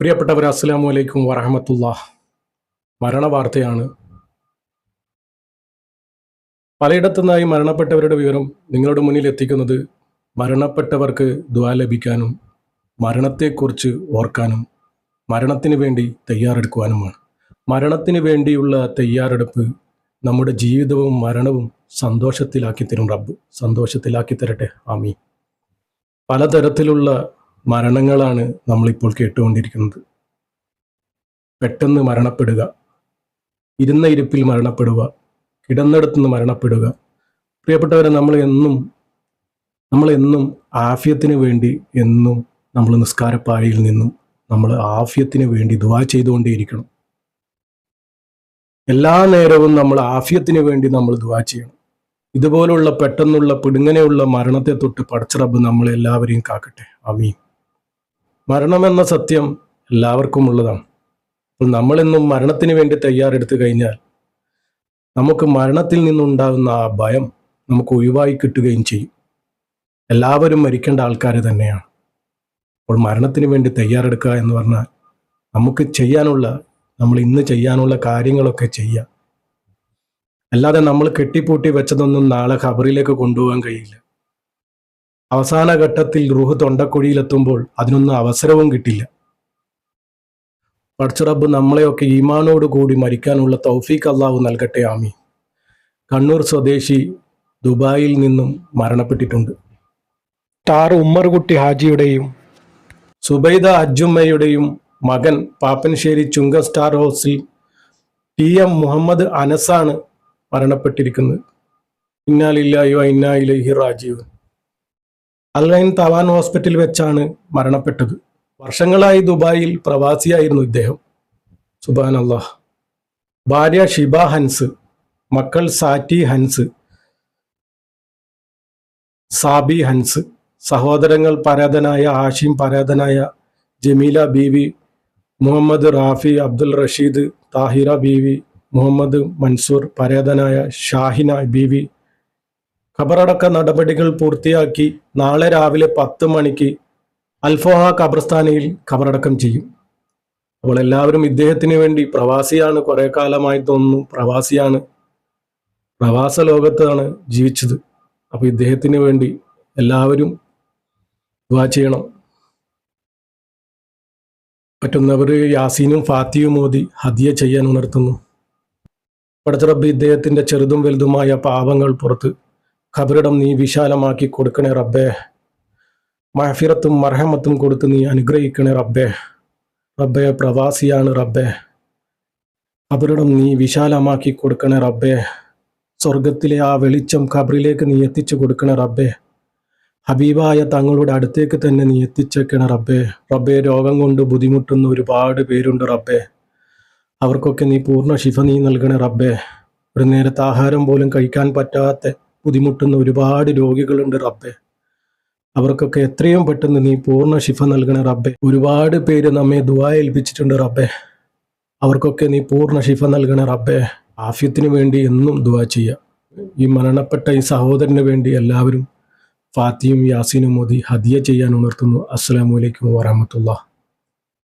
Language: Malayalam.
പ്രിയപ്പെട്ടവർ അസ്സലാമു അലൈക്കും വറഹമത്തുള്ള മരണവാർത്തയാണ്. പലയിടത്തു നിന്നായി മരണപ്പെട്ടവരുടെ വിവരം നിങ്ങളുടെ മുന്നിൽ എത്തിക്കുന്നത് മരണപ്പെട്ടവർക്ക് ദ്വാ ലഭിക്കാനും മരണത്തെക്കുറിച്ച് ഓർക്കാനും മരണത്തിന് വേണ്ടി തയ്യാറെടുക്കുവാനുമാണ്. മരണത്തിന് വേണ്ടിയുള്ള തയ്യാറെടുപ്പ് നമ്മുടെ ജീവിതവും മരണവും സന്തോഷത്തിലാക്കി തരും റബ്ബ്. സന്തോഷത്തിലാക്കി തരട്ടെ. ആമീ പലതരത്തിലുള്ള മരണങ്ങളാണ് നമ്മളിപ്പോൾ കേട്ടുകൊണ്ടിരിക്കുന്നത്. പെട്ടെന്ന് മരണപ്പെടുക. ഇരുന്ന ഇരിപ്പിൽ മരണപ്പെടുക. കിടന്നിടത്തുനിന്ന് മരണപ്പെടുക. പ്രിയപ്പെട്ടവരെ നമ്മൾ എന്നും നമ്മളെന്നും ആഫ്യത്തിന് വേണ്ടി എന്നും നമ്മൾ നിസ്കാരപ്പാഴിയിൽ നിന്നും നമ്മൾ ആഫ്യത്തിന് വേണ്ടി ദുവാ ചെയ്തുകൊണ്ടേയിരിക്കണം. എല്ലാ നേരവും നമ്മൾ ആഫ്യത്തിന് വേണ്ടി നമ്മൾ ദുവാ ചെയ്യണം. ഇതുപോലുള്ള പെട്ടെന്നുള്ള പിടുങ്ങനെയുള്ള മരണത്തെ തൊട്ട് പടച്ചിറബ് നമ്മളെല്ലാവരെയും കാക്കട്ടെ. അമീൻ മരണമെന്ന സത്യം എല്ലാവർക്കും ഉള്ളതാണ് അപ്പോൾ നമ്മളെന്നും മരണത്തിന് വേണ്ടി തയ്യാറെടുത്തു കഴിഞ്ഞാൽ നമുക്ക് മരണത്തിൽ നിന്നുണ്ടാകുന്ന ആ ഭയം നമുക്ക് ഒഴിവായി കിട്ടുകയും ചെയ്യും. എല്ലാവരും മരിക്കേണ്ട ആൾക്കാർ തന്നെയാണ്. അപ്പോൾ മരണത്തിന് വേണ്ടി തയ്യാറെടുക്കുക എന്ന് പറഞ്ഞാൽ നമുക്ക് ചെയ്യാനുള്ള നമ്മൾ ഇന്ന് ചെയ്യാനുള്ള കാര്യങ്ങളൊക്കെ ചെയ്യാം. അല്ലാതെ നമ്മൾ കെട്ടിപ്പൂട്ടി വെച്ചതൊന്നും നാളെ ഖബറിലേക്ക് കൊണ്ടുപോകാൻ കഴിയില്ല. അവസാന ഘട്ടത്തിൽ റൂഹ് തൊണ്ടക്കുഴിയിലെത്തുമ്പോൾ അതിനൊന്നും അവസരവും കിട്ടില്ല. പടച്ചുറബ് നമ്മളെയൊക്കെ ഈമാനോട് കൂടി മരിക്കാനുള്ള തൗഫീഖ് അള്ളാഹു നൽകട്ടെ ആമി കണ്ണൂർ സ്വദേശി ദുബായിൽ നിന്നും മരണപ്പെട്ടിട്ടുണ്ട്. താർ ഉമ്മർകുട്ടി ഹാജിയുടെയും സുബൈദ അജുമ്മയുടെയും മകൻ പാപ്പൻശ്ശേരി ചുങ്ക സ്റ്റാർ ഹൗസിൽ ടി എം മുഹമ്മദ് അനസാണ് മരണപ്പെട്ടിരിക്കുന്നത്. ഇന്നാലില്ലായോ ഇന്നായിലഹി റാജീവ് അൽറൈൻ തവാൻ ഹോസ്പിറ്റലിൽ വെച്ചാണ് മരണപ്പെട്ടത്. വർഷങ്ങളായി ദുബായിൽ പ്രവാസിയായിരുന്നു ഇദ്ദേഹം. സുബാൻ അള്ളാഹ് ഭാര്യ ഷിബ ഹൻസ് മക്കൾ സാറ്റി ഹൻസ് സാബി ഹൻസ് സഹോദരങ്ങൾ പരാതനായ ആഷിം പരാതനായ ജമീല ബീവി മുഹമ്മദ് റാഫി അബ്ദുൽ റഷീദ് താഹിറ ബീവി മുഹമ്മദ് മൻസൂർ പരാതനായ ഷാഹിന ബീവി ഖബറടക്ക നടപടികൾ പൂർത്തിയാക്കി നാളെ രാവിലെ പത്ത് മണിക്ക് അൽഫോഹ ഖബർസ്ഥാനയിൽ ഖബറടക്കം ചെയ്യും. അപ്പോൾ എല്ലാവരും ഇദ്ദേഹത്തിന് വേണ്ടി പ്രവാസിയാണ്. കുറെ കാലമായി തോന്നുന്നു പ്രവാസിയാണ്. പ്രവാസ ലോകത്താണ് ജീവിച്ചത്. അപ്പോൾ ഇദ്ദേഹത്തിന് വേണ്ടി എല്ലാവരും ദുവാ ചെയ്യണം. പറ്റുന്നവർ യാസീനും ഫാത്തിയും മോദി ഹദിയ ചെയ്യാൻ ഉണർത്തുന്നു. പടച്ചറബ് ഇദ്ദേഹത്തിന്റെ ചെറുതും വലുതുമായ പാപങ്ങൾ പുറത്ത് ഖബറിടം നീ വിശാലമാക്കി കൊടുക്കണേ റബ്ബേ. മഹഫിറത്തും മർഹമത്തും കൊടുത്ത് നീ അനുഗ്രഹിക്കണേ റബ്ബേ. റബ്ബെ പ്രവാസിയാണ് റബ്ബേ. ഖബറിടം നീ വിശാലമാക്കി കൊടുക്കണേ റബ്ബേ. സ്വർഗത്തിലെ ആ വെളിച്ചം ഖബറിലേക്ക് നീ എത്തിച്ചു കൊടുക്കണേ റബ്ബേ. ഹബീബായ തങ്ങളുടെ അടുത്തേക്ക് തന്നെ നീ എത്തിച്ചേക്കണേ റബ്ബേ. റബ്ബേ രോഗം കൊണ്ട് ബുദ്ധിമുട്ടുന്ന ഒരുപാട് പേരുണ്ട് റബ്ബേ. അവർക്കൊക്കെ നീ പൂർണ ശിഫ നീ നൽകണേ റബ്ബേ. ഒരു നേരത്തെ ആഹാരം പോലും കഴിക്കാൻ പറ്റാത്ത ബുദ്ധിമുട്ടുന്ന ഒരുപാട് രോഗികളുണ്ട് റബ്ബെ. അവർക്കൊക്കെ എത്രയും പെട്ടെന്ന് നീ പൂർണ ശിഫ നൽകണേ റബ്ബെ. ഒരുപാട് പേര് നമ്മെ ദുവാ ഏൽപ്പിച്ചിട്ടുണ്ട് റബ്ബെ. അവർക്കൊക്കെ നീ പൂർണ ശിഫ നൽകണേ റബ്ബെ. ആഫ്യത്തിന് വേണ്ടി എന്നും ദുവാ ചെയ്യുക ഈ മരണപ്പെട്ട ഈ സഹോദരന് വേണ്ടി എല്ലാവരും ഫാത്തിയും യാസീനും മോദി ഹദിയ ചെയ്യാൻ ഉണർത്തുന്നു. അസ്സലാമു അലൈക്കും വറഹമത്തുള്ള